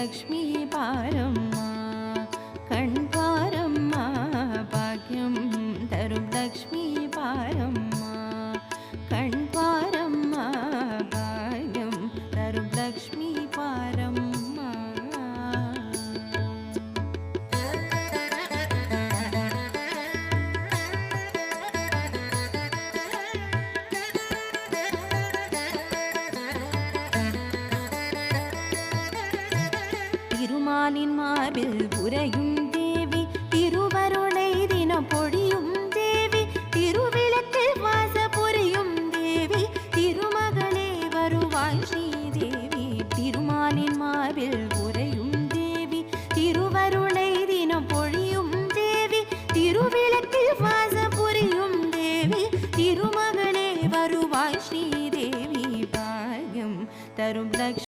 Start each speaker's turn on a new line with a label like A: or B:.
A: लक्ष्मी पारम्मा कण्ठारम्मा भाग्यं पारं लक्ष्मी पारम्मा कण्ठारम्मा भाग्यं मा लक्ष्मी पारम्मा திருமாலின் மார்பில் உறையும் தேவி திருவருளை தினம் பொழியும் தேவி திருவிளக்கில் வாச புரியும் தேவி திருமகளே வருவாய் ஸ்ரீதேவி திருமாலின் மார்பில் உறையும் தேவி திருவருளை தினம் பொழியும் தேவி திருவிளக்கில் வாச புரியும் தேவி திருமகளே வருவாய் ஸ்ரீதேவி பாகம் தரும் லக்ஷ்மி